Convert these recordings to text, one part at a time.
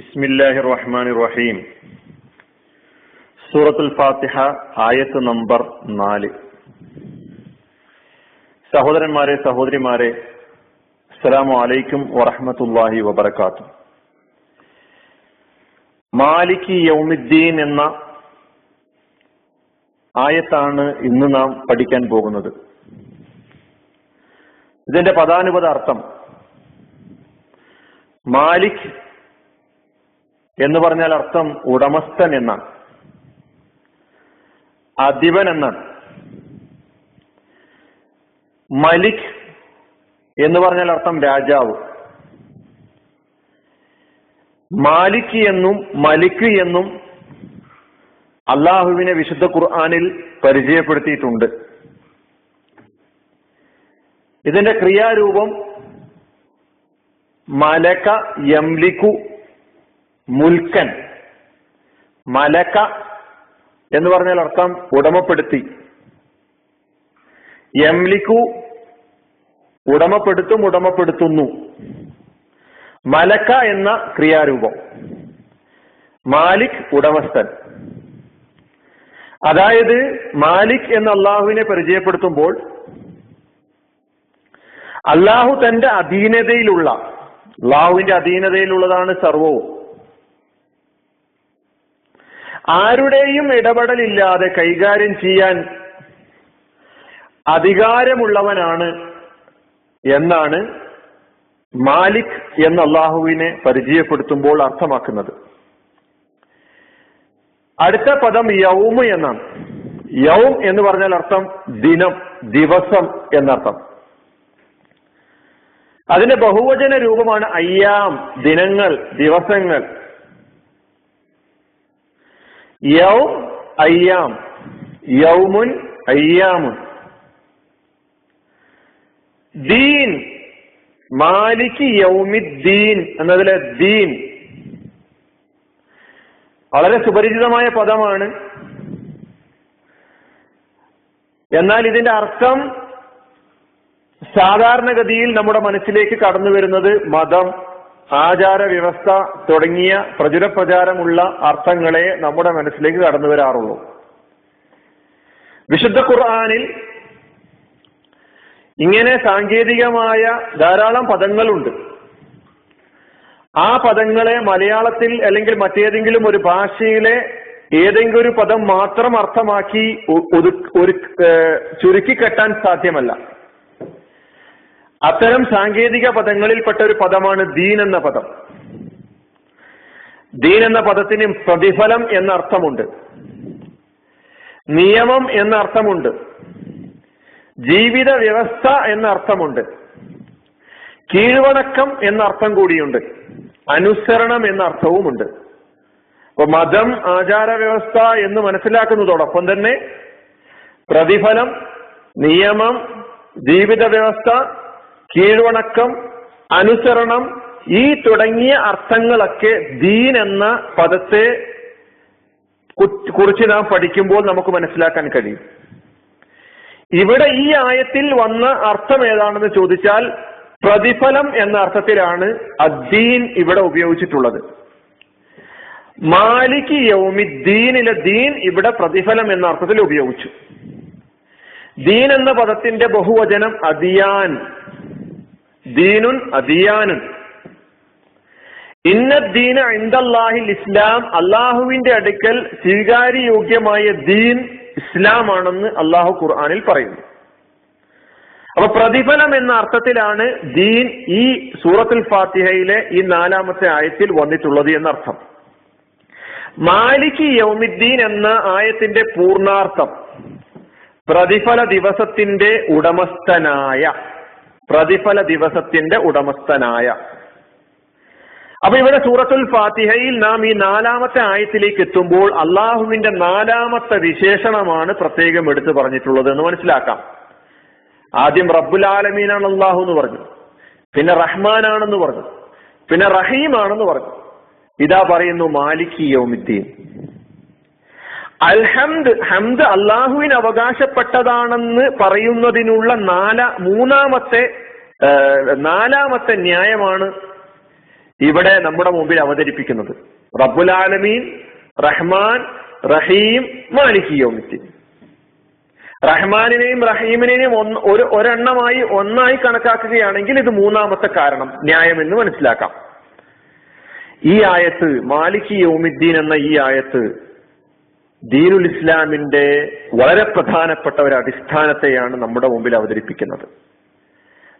ബിസ്മില്ലാഹിർ റഹ്മാനിർ റഹീം സൂറത്തുൽ ഫാത്തിഹ ആയത്ത് നമ്പർ നാല്. സഹോദരന്മാരെ സഹോദരിമാരെ അസ്സലാമു അലൈക്കും വറഹ്മത്തുള്ളാഹി വബർക്കാത്തു മാലിക് യൗമിദ്ദീൻ എന്ന ആയത്താണ് ഇന്ന് നാം പഠിക്കാൻ പോകുന്നത്. ഇതിന്റെ പദാനുപത അർത്ഥം മാലിക് എന്ന് പറഞ്ഞാൽ അർത്ഥം ഉടമസ്ഥൻ എന്നാണ്. അധിപൻ എന്നാണ്. മലിക് എന്ന് പറഞ്ഞാൽ അർത്ഥം രാജാവ്. മാലിക് എന്നും മലിക് എന്നും അള്ളാഹുവിനെ വിശുദ്ധ ഖുർആാനിൽ പരിചയപ്പെടുത്തിയിട്ടുണ്ട്. ഇതിന്റെ ക്രിയാരൂപം മലക യംലിക്കു മുൽക്കൻ മലക്ക എന്ന് പറഞ്ഞാൽ അർത്ഥം ഉടമപ്പെടുത്തി. എംലിക്കു ഉടമപ്പെടുത്തും ഉടമപ്പെടുത്തുന്നു. മലക്ക എന്ന ക്രിയാരൂപം. മാലിക് ഉടമസ്ഥൻ. അതായത് മാലിക് എന്ന അള്ളാഹുവിനെ പരിചയപ്പെടുത്തുമ്പോൾ അള്ളാഹു തന്റെ അധീനതയിലുള്ള അള്ളാഹുവിന്റെ അധീനതയിലുള്ളതാണ് സർവവും. ആരുടെയും ഇടപെടലില്ലാതെ കൈകാര്യം ചെയ്യാൻ അധികാരമുള്ളവനാണ് എന്നാണ് മാലിക് എന്ന അള്ളാഹുവിനെ പരിചയപ്പെടുത്തുമ്പോൾ അർത്ഥമാക്കുന്നത്. അടുത്ത പദം യൗമ് എന്നാണ്. യൗം എന്ന് പറഞ്ഞാൽ അർത്ഥം ദിനം ദിവസം എന്നർത്ഥം. അതിന്റെ ബഹുവചന രൂപമാണ് അയ്യാം ദിനങ്ങൾ ദിവസങ്ങൾ. യൗം അയ്യാം. യൗമുൻ അയ്യാമുൻ. ദീൻ. മാലിക് യൗമിദ്ദീൻ എന്നതിലെ ദീൻ. വളരെ സുപരിചിതമായ പദമാണ്. എന്നാൽ ഇതിന്റെ അർത്ഥം സാധാരണഗതിയിൽ നമ്മുടെ മനസ്സിലേക്ക് കടന്നു വരുന്നത് മതം ആചാര വ്യവസ്ഥ തുടങ്ങിയ പ്രചുര പ്രചാരമുള്ള അർത്ഥങ്ങളെ നമ്മുടെ മനസ്സിലേക്ക് കടന്നു വരാറുള്ളൂ. വിശുദ്ധ ഖുർആാനിൽ ഇങ്ങനെ സാങ്കേതികമായ ധാരാളം പദങ്ങളുണ്ട്. ആ പദങ്ങളെ മലയാളത്തിൽ അല്ലെങ്കിൽ മറ്റേതെങ്കിലും ഒരു ഭാഷയിലെ ഏതെങ്കിലും ഒരു പദം മാത്രം അർത്ഥമാക്കി ഒരു ചുരുക്കി കെട്ടാൻ സാധ്യമല്ല. അത്തരം സാങ്കേതിക പദങ്ങളിൽപ്പെട്ട ഒരു പദമാണ് ദീൻ എന്ന പദം. ദീൻ എന്ന പദത്തിന് പ്രതിഫലം എന്ന അർത്ഥമുണ്ട് നിയമം എന്ന അർത്ഥമുണ്ട് ജീവിത വ്യവസ്ഥ എന്ന അർത്ഥമുണ്ട് കീഴ്വണക്കം എന്ന അർത്ഥം കൂടിയുണ്ട്. അനുസരണം എന്ന അർത്ഥവുമുണ്ട് അപ്പൊ മതം ആചാര വ്യവസ്ഥ എന്ന് മനസ്സിലാക്കുന്നതോടൊപ്പം തന്നെ പ്രതിഫലം നിയമം ജീവിത വ്യവസ്ഥ കീഴ്വണക്കം അനുസരണം ഈ തുടങ്ങിയ അർത്ഥങ്ങളൊക്കെ ദീൻ എന്ന പദത്തെ കുറിച്ച് നാം പഠിക്കുമ്പോൾ നമുക്ക് മനസ്സിലാക്കാൻ കഴിയും. ഇവിടെ ഈ ആയത്തിൽ വന്ന അർത്ഥം ഏതാണെന്ന് ചോദിച്ചാൽ പ്രതിഫലം എന്ന അർത്ഥത്തിലാണ് അദ്ദീൻ ഇവിടെ ഉപയോഗിച്ചിട്ടുള്ളത്. മാലിക് യൗമിദ്ദീനിലെ ദീൻ ഇവിടെ പ്രതിഫലം എന്ന അർത്ഥത്തിൽ ഉപയോഗിച്ചു. ദീൻ എന്ന പദത്തിന്റെ ബഹുവചനം അദിയാൻ. ദീനുൻ അദിയാനുൻ. ഇന്ന ദീന ഇന്ദല്ലാഹിൽ ഇസ്ലാം അള്ളാഹുവിന്റെ അടുക്കൽ സ്വീകാര്യയോഗ്യമായ ദീൻ ഇസ്ലാമാണെന്ന് അള്ളാഹു ഖുർആാനിൽ പറയുന്നു. അപ്പൊ പ്രതിഫലം എന്ന അർത്ഥത്തിലാണ് ദീൻ ഈ സൂറത്തുൽ ഫാത്തിഹയിലെ ഈ നാലാമത്തെ ആയത്തിൽ വന്നിട്ടുള്ളത് എന്നർത്ഥം. മാലിക് യൗമിദ്ദീൻ എന്ന ആയത്തിന്റെ പൂർണാർത്ഥം പ്രതിഫല ദിവസത്തിന്റെ ഉടമസ്ഥനായ പ്രതിഫല ദിവസത്തിന്റെ ഉടമസ്ഥനായ. അപ്പൊ ഇവിടെ സൂറത്തുൽ ഫാത്തിഹയിൽ നാം ഈ നാലാമത്തെ ആയത്തിലേക്ക് എത്തുമ്പോൾ അള്ളാഹുവിന്റെ നാലാമത്തെ വിശേഷണമാണ് പ്രത്യേകം എടുത്തു പറഞ്ഞിട്ടുള്ളത് എന്ന് മനസ്സിലാക്കാം. ആദ്യം റബ്ബുൽ ആലമീനാണ് അള്ളാഹു എന്ന് പറഞ്ഞു. പിന്നെ റഹ്മാനാണെന്ന് പറഞ്ഞു. പിന്നെ റഹീമാണെന്ന് പറഞ്ഞു. ഇതാ പറയുന്നു മാലിക് യൗമിദ്ദീൻ. അൽഹംദ് ഹംദ് അള്ളാഹുവിന് അവകാശപ്പെട്ടതാണെന്ന് പറയുന്നതിനുള്ള നാല മൂന്നാമത്തെ നാലാമത്തെ ന്യായമാണ് ഇവിടെ നമ്മുടെ മുമ്പിൽ അവതരിപ്പിക്കുന്നത്. റബ്ബുൽ ആലമീൻ റഹ്മാൻ റഹീം മാലിക് റഹ്മാനിനെയും റഹീമിനെയും ഒന്ന് ഒരു ഒരെണ്ണമായി ഒന്നായി കണക്കാക്കുകയാണെങ്കിൽ ഇത് മൂന്നാമത്തെ കാരണം ന്യായം എന്ന് മനസ്സിലാക്കാം. ഈ ആയത്ത് മാലിക് യോമിദ്ദീൻ എന്ന ഈ ആയത്ത് ദീനുൽ ഇസ്ലാമിന്റെ വളരെ പ്രധാനപ്പെട്ട ഒരു അടിസ്ഥാനത്തെയാണ് നമ്മുടെ മുമ്പിൽ അവതരിപ്പിക്കുന്നത്.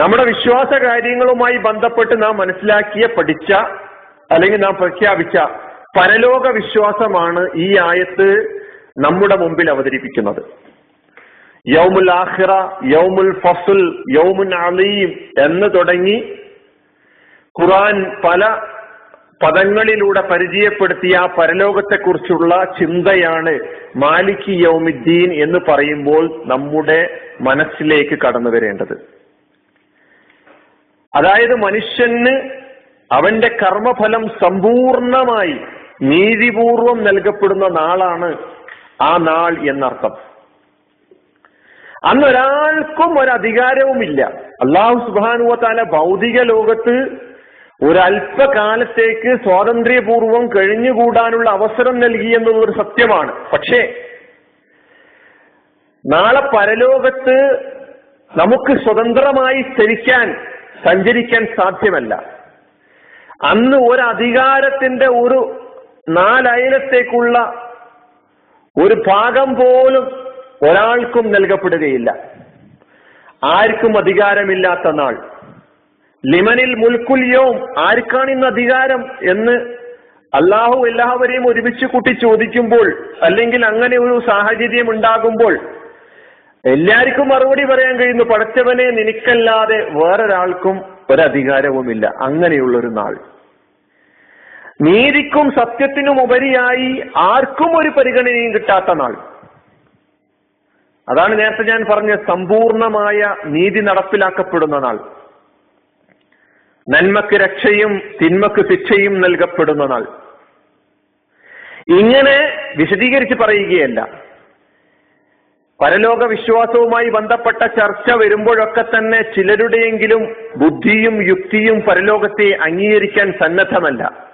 നമ്മുടെ വിശ്വാസ കാര്യങ്ങളുമായി ബന്ധപ്പെട്ട് നാം മനസ്സിലാക്കിയ പഠിച്ച അല്ലെങ്കിൽ നാം പ്രഖ്യാപിച്ച പരലോക വിശ്വാസമാണ് ഈ ആയത്ത് നമ്മുടെ മുമ്പിൽ അവതരിപ്പിക്കുന്നത്. യൗമുൽ ആഹ്റ യൗമുൽ ഫസുൽ യൗമുൻ അലീം എന്ന് തുടങ്ങി ഖുറാൻ പല പദങ്ങളിലൂടെ പരിചയപ്പെടുത്തിയ ആ പരലോകത്തെക്കുറിച്ചുള്ള ചിന്തയാണ് മാലിക് യൗമിദ്ദീൻ എന്ന് പറയുമ്പോൾ നമ്മുടെ മനസ്സിലേക്ക് കടന്നു വരേണ്ടത്. അതായത് മനുഷ്യന് അവന്റെ കർമ്മഫലം സമ്പൂർണമായി നീതിപൂർവം നൽകപ്പെടുന്ന നാളാണ് ആ നാൾ എന്നർത്ഥം. അന്ന് ഒരാൾക്കും ഒരധികാരവുമില്ല അള്ളാഹു സുബാനുവത്താല ഭൗതിക ലോകത്ത് ഒരല്പകാലത്തേക്ക് സ്വാതന്ത്ര്യപൂർവം കഴിഞ്ഞുകൂടാനുള്ള അവസരം നൽകി ഒരു സത്യമാണ്. പക്ഷേ നാളെ പരലോകത്ത് നമുക്ക് സ്വതന്ത്രമായി ചരിക്കാൻ സഞ്ചരിക്കാൻ സാധ്യമല്ല. അന്ന് ഒരു അധികാരത്തിന്റെ ഒരു നാലയലത്തേക്കുള്ള ഒരു ഭാഗം പോലും ഒരാൾക്കും നൽകപ്പെടുകയില്ല. ആർക്കും അധികാരമില്ലാത്ത നാൾ. ലിമനിൽ മുൽക്കുല്യവും ആർക്കാണ് ഇന്ന് അധികാരം എന്ന് അള്ളാഹു എല്ലാവരെയും ഒരുമിച്ച് കൂട്ടി ചോദിക്കുമ്പോൾ അല്ലെങ്കിൽ അങ്ങനെ ഒരു സാഹചര്യം ഉണ്ടാകുമ്പോൾ എല്ലാവർക്കും മറുപടി പറയാൻ കഴിയുന്നു പടച്ചവനെ നിനക്കല്ലാതെ വേറൊരാൾക്കും ഒരധികാരവുമില്ല. അങ്ങനെയുള്ള ഒരു നാൾ. നീതിക്കും സത്യത്തിനും ഉപരിയായി ആർക്കും ഒരു പരിഗണനയും കിട്ടാത്ത നാൾ. അതാണ് നേരത്തെ ഞാൻ പറഞ്ഞ സമ്പൂർണമായ നീതി നടപ്പിലാക്കപ്പെടുന്ന നാൾ. നന്മക്ക് രക്ഷയും തിന്മക്ക് ശിക്ഷയും നൽകപ്പെടുന്ന നാൾ ഇങ്ങനെ വിശദീകരിച്ച് പറയുകയല്ല. പരലോക വിശ്വാസവുമായി ബന്ധപ്പെട്ട ചർച്ച വരുമ്പോഴൊക്കെ തന്നെ ചിലരുടെയെങ്കിലും ബുദ്ധിയും യുക്തിയും പരലോകത്തെ അംഗീകരിക്കാൻ സന്നദ്ധമല്ല.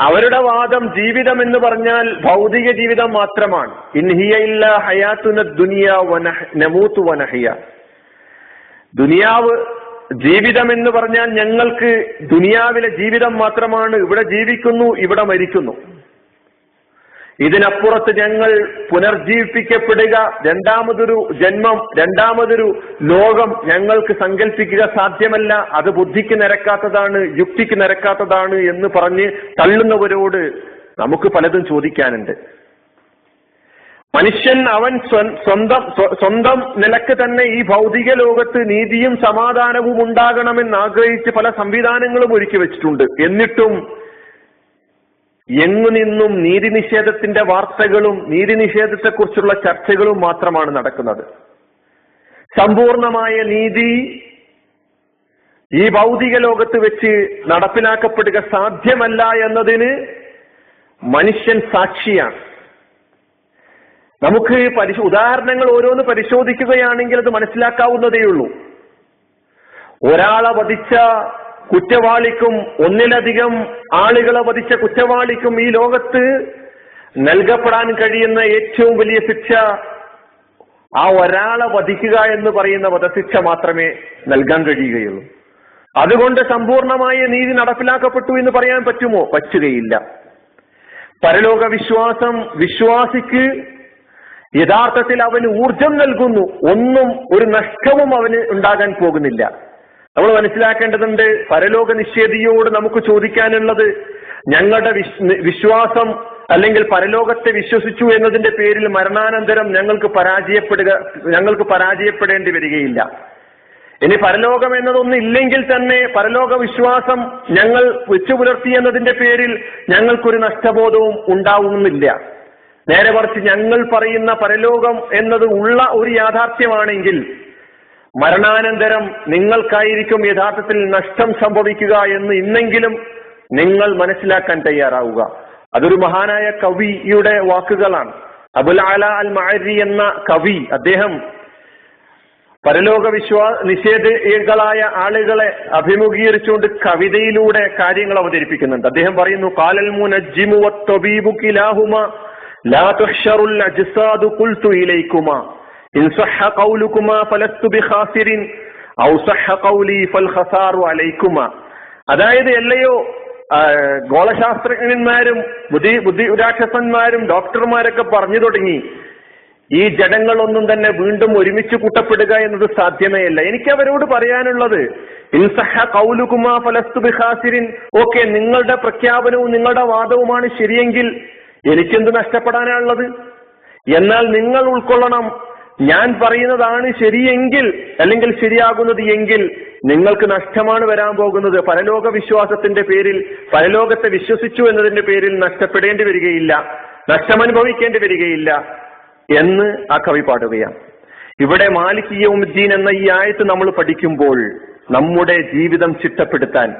അവരുടെ വാദം ജീവിതം എന്ന് പറഞ്ഞാൽ ഭൗതിക ജീവിതം മാത്രമാണ്. ഇൻഹിയ ഇല്ല ഹയാത്തുന ദുനിയ നമൂത്തു വനഹിയ. ദുനിയാവ് ജീവിതം എന്ന് പറഞ്ഞാൽ ഞങ്ങൾക്ക് ദുനിയാവിലെ ജീവിതം മാത്രമാണ്. ഇവിടെ ജീവിക്കുന്നു ഇവിടെ മരിക്കുന്നു. ഇതിനപ്പുറത്ത് ഞങ്ങൾ പുനർജീവിപ്പിക്കപ്പെടുക. രണ്ടാമതൊരു ജന്മം രണ്ടാമതൊരു ലോകം ഞങ്ങൾക്ക് സങ്കല്പിക്കുക സാധ്യമല്ല. അത് ബുദ്ധിക്ക് നിരക്കാത്തതാണ് യുക്തിക്ക് നിരക്കാത്തതാണ് എന്ന് പറഞ്ഞ് തള്ളുന്നവരോട് നമുക്ക് പലതും ചോദിക്കാനുണ്ട്. മനുഷ്യൻ അവൻ സ്വന്തം സ്വന്തം നിലയ്ക്ക് തന്നെ ഈ ഭൗതിക ലോകത്ത് നീതിയും സമാധാനവും ഉണ്ടാകണമെന്ന് ആഗ്രഹിച്ച് പല സംവിധാനങ്ങളും ഒരുക്കി വെച്ചിട്ടുണ്ട്. എന്നിട്ടും എങ്ങു നിന്നും നീതി നിഷേധത്തിന്റെ വാർത്തകളും നീതി നിഷേധത്തെക്കുറിച്ചുള്ള ചർച്ചകളും മാത്രമാണ് നടക്കുന്നത്. സമ്പൂർണമായ നീതി ഈ ഭൗതിക ലോകത്ത് വെച്ച് നടപ്പിലാക്കപ്പെടുക സാധ്യമല്ല എന്നതിന് മനുഷ്യൻ സാക്ഷിയാണ്. നമുക്ക് പരിശോ ഉദാഹരണങ്ങൾ ഓരോന്ന് പരിശോധിക്കുകയാണെങ്കിൽ അത് മനസ്സിലാക്കാവുന്നതേയുള്ളൂ. ഒരാളെ വധിച്ച കുറ്റവാളിക്കും ഒന്നിലധികം ആളുകളെ വധിച്ച കുറ്റവാളിക്കും ഈ ലോകത്ത് നൽകപ്പെടാൻ കഴിയുന്ന ഏറ്റവും വലിയ ശിക്ഷ ആ ഒരാളെ വധിക്കുക എന്ന് പറയുന്ന വധശിക്ഷ മാത്രമേ നൽകാൻ കഴിയുകയുള്ളൂ. അതുകൊണ്ട് സമ്പൂർണമായ നീതി നടപ്പിലാക്കപ്പെട്ടു എന്ന് പറയാൻ പറ്റുമോ? പറ്റുകയില്ല. പരലോക വിശ്വാസം വിശ്വാസിക്ക് യഥാർത്ഥത്തിൽ അവന് ഊർജം നൽകുന്നു. ഒന്നും ഒരു നഷ്ടവും അവന് ഉണ്ടാകാൻ പോകുന്നില്ല. നമ്മൾ മനസ്സിലാക്കേണ്ടതുണ്ട് പരലോക നിഷേധിയോട് നമുക്ക് ചോദിക്കാനുള്ളത് ഞങ്ങളുടെ വിശ്വാസം അല്ലെങ്കിൽ പരലോകത്തെ വിശ്വസിച്ചു എന്നതിന്റെ പേരിൽ മരണാനന്തരം ഞങ്ങൾക്ക് പരാജയപ്പെടുക ഞങ്ങൾക്ക് പരാജയപ്പെടേണ്ടി വരികയില്ല. ഇനി പരലോകം എന്നതൊന്നും ഇല്ലെങ്കിൽ തന്നെ പരലോക വിശ്വാസം ഞങ്ങൾ വെച്ചു പുലർത്തി എന്നതിന്റെ പേരിൽ ഞങ്ങൾക്കൊരു നഷ്ടബോധവും ഉണ്ടാവുന്നില്ല. നേരെ മറിച്ച് ഞങ്ങൾ പറയുന്ന പരലോകം എന്നത് ഉള്ള ഒരു യാഥാർത്ഥ്യമാണെങ്കിൽ മരണാനന്തരം നിങ്ങൾക്കായിരിക്കും യഥാർത്ഥത്തിൽ നഷ്ടം സംഭവിക്കുക എന്ന് ഇന്നെങ്കിലും നിങ്ങൾ മനസ്സിലാക്കാൻ തയ്യാറാവുക. അതൊരു മഹാനായ കവിയുടെ വാക്കുകളാണ്. അബുൽ അല അൽ മഅരി എന്ന കവി അദ്ദേഹം പരലോക വിശ്വാ നിഷേധികളായ ആളുകളെ അഭിമുഖീകരിച്ചുകൊണ്ട് കവിതയിലൂടെ കാര്യങ്ങൾ അവതരിപ്പിക്കുന്നുണ്ട്. അദ്ദേഹം പറയുന്നു കാലൽ മുനജ്ജിമു അതായത് എല്ലയോ ഗോളശാസ്ത്രജ്ഞന്മാരും ബുദ്ധി ബുദ്ധി രാക്ഷസന്മാരും ഡോക്ടർമാരൊക്കെ പറഞ്ഞു തുടങ്ങി. ഈ ജഡങ്ങളൊന്നും തന്നെ വീണ്ടും ഒരുമിച്ച് കൂട്ടപ്പെടുക എന്നത് സാധ്യമേ അല്ല എനിക്ക് അവരോട് പറയാനുള്ളത് ഇൻസഹ കൗലുകുമാ ഫലസ്തു ബിഹാസിരിൻ ഓക്കെ നിങ്ങളുടെ പ്രഖ്യാപനവും നിങ്ങളുടെ വാദവുമാണ് ശരിയെങ്കിൽ എനിക്കെന്ത് നഷ്ടപ്പെടാനാണുള്ളത്? എന്നാൽ നിങ്ങൾ ഉൾക്കൊള്ളണം. ഞാൻ പറയുന്നതാണ് ശരിയെങ്കിൽ അല്ലെങ്കിൽ ശരിയാകുന്നത് എങ്കിൽ നിങ്ങൾക്ക് നഷ്ടമാണ് വരാൻ പോകുന്നത്. പരലോക വിശ്വാസത്തിന്റെ പേരിൽ പരലോകത്തെ വിശ്വസിച്ചു എന്നതിന്റെ പേരിൽ നഷ്ടപ്പെടേണ്ടി വരികയില്ല. നഷ്ടമനുഭവിക്കേണ്ടി വരികയില്ല എന്ന് ആ കവി പാടുകയാണ്. ഇവിടെ മാലികീയവുദ്ദീൻ എന്ന ഈ ആയത്ത് നമ്മൾ പഠിക്കുമ്പോൾ നമ്മുടെ ജീവിതം ചിട്ടപ്പെടുത്താൻ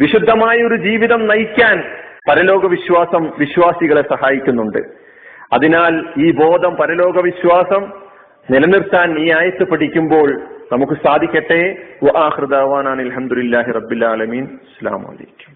വിശുദ്ധമായ ഒരു ജീവിതം നയിക്കാൻ പരലോക വിശ്വാസം വിശ്വാസികളെ സഹായിക്കുന്നുണ്ട്. അതിനാൽ ഈ ബോധം പരലോക വിശ്വാസം നിലനിർത്താൻ ഈ ആയത്ത് പഠിക്കുമ്പോൾ നമുക്ക് സാധിക്കട്ടെ? അലഹമുല്ലാഹി റബ്ബിൽ ആലമീൻ. അസ്സാം വലൈക്കും